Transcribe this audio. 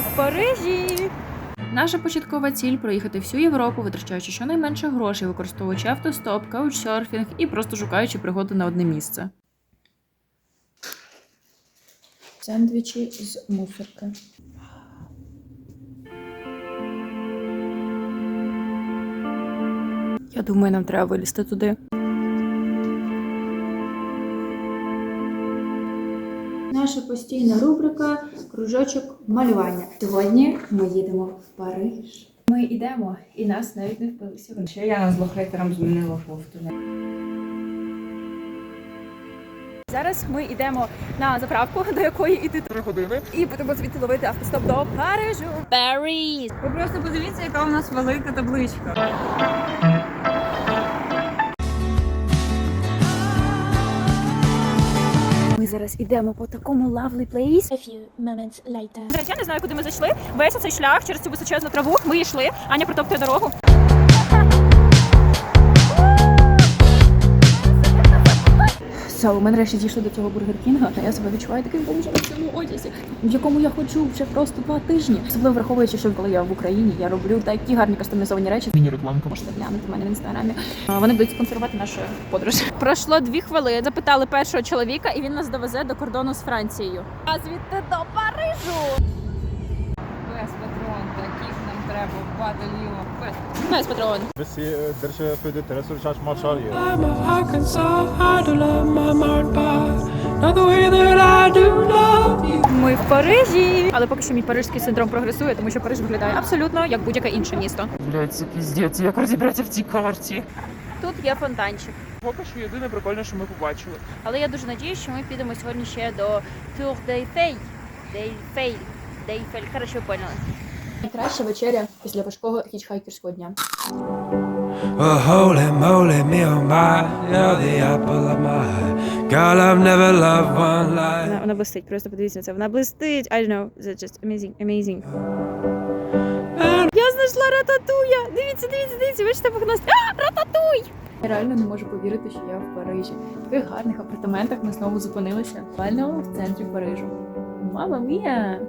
в Парижі. Наша початкова ціль проїхати всю Європу, витрачаючи щонайменше грошей, використовуючи автостоп, каучсерфінг і просто шукаючи пригоди на одне місце. Сендвічі з мусорки. Я думаю, нам треба вилізти туди. Наша постійна рубрика Кружочок малювання. Сьогодні ми їдемо в Париж. Ми йдемо, і нас навіть не впилися. Ще я з лохейтером змінила кофту. Зараз ми йдемо на заправку, до якої йти три години, і будемо звідти ловити автостоп до Парижу. Париж! Ви просто подивіться, яка у нас велика табличка. Ми зараз ідемо по такому lovely place. A few moments later. До я не знаю, куди ми зайшли. Весь цей шлях через цю височезну траву. Ми йшли. Аня протоптує дорогу. Ми нарешті дійшли до цього бургер Кінга. Я себе відчуваю таким бомжем в цьому одязі, в якому я ходжу вже просто два тижні. Особливо враховуючи, що коли я в Україні, я роблю такі гарні кастомізовані речі. Міні-рекламка можете глянути мене в інстаграмі. Вони будуть спонсорувати нашу подорож. Пройшло дві хвилини. Запитали першого чоловіка, і він нас довезе до кордону з Францією. А звідти до Парижу. Без патрон, таких нам треба в батальйон. Без патрон. Essayer euh, er is peu d'intérêt sur le changement de chariot. I'm a Arkansas, hard to love my heart, but not the way that I do love you. Ми в Парижі. Але поки що мій парижський синдром прогресує, тому що Париж виглядає абсолютно як будь-яке інше місто. Блять, це піздець, як розібратися в цій карті. Тут є фонтанчик. Поки що єдине прикольне, що ми побачили. Але я дуже надіюсь, що ми підемо сьогодні ще до Tour d'Eiffel. D'Eiffel. D'Eiffel. Коротше, ви поняли. Найкраща вечеря після важкого хічхайкерського дня. Well, holy moly, me oh my, you're the apple of my eye. Girl, I've never loved one like. Вона, вона блистить, просто подивіться на це. Вона блистить. I don't know. That's just amazing, amazing. Я знайшла рататуя! Дивіться, дивіться, дивіться, бачите, погнас. А, рататуй! Я реально не можу повірити, що я в Парижі. В таких гарних апартаментах ми знову зупинилися. Буквально в центрі Парижу. Мама мія!